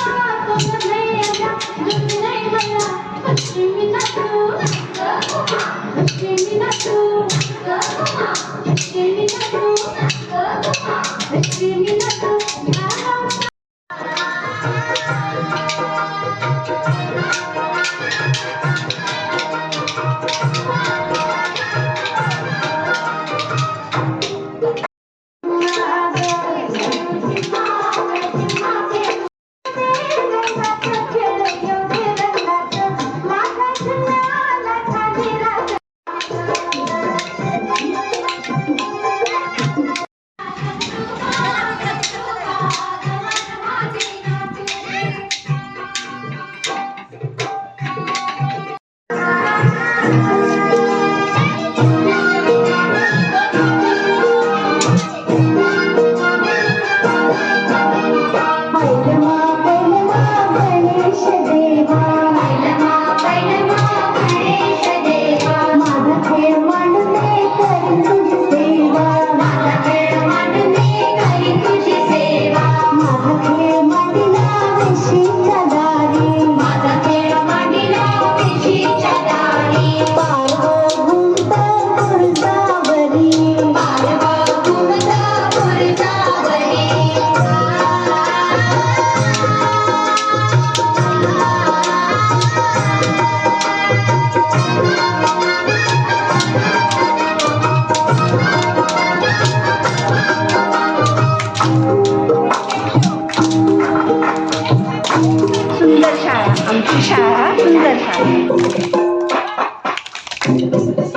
নমস্কার นะคะ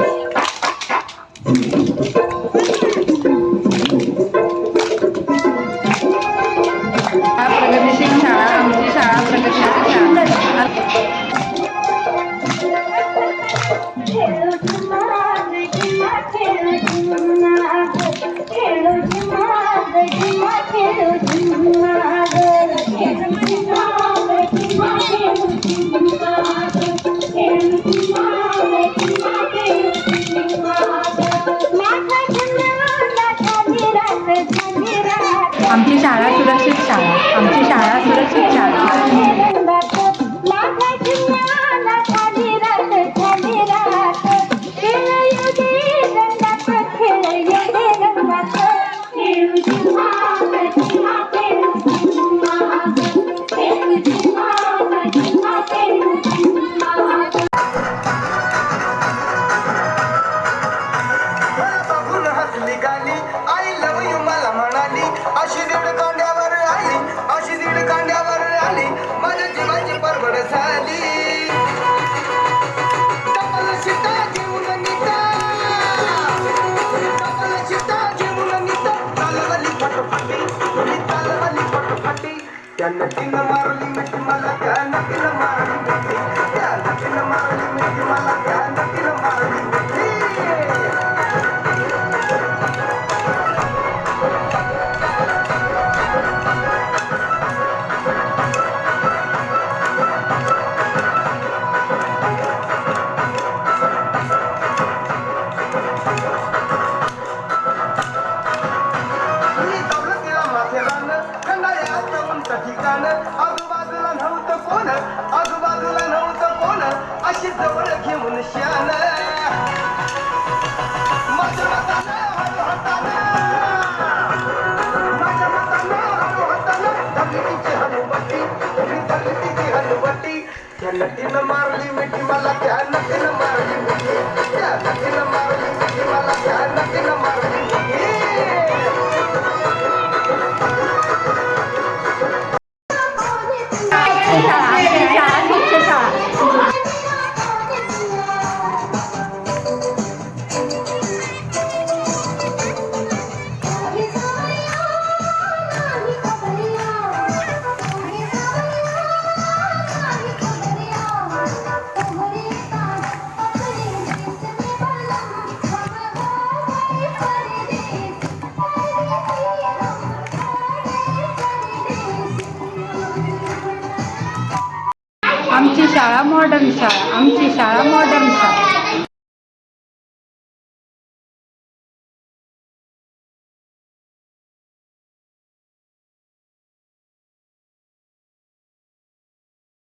शाळा सुरक्षित शाळा. आमची शाळा सुरक्षित शाळा. आजूबाजूला नव्हतं कोण आजूबाजूला नव्हतं कोण अशी जवळ घेऊन श्यान मग शाळा मॉडर्न शाळा आमची शाळा मॉडर्न शाळा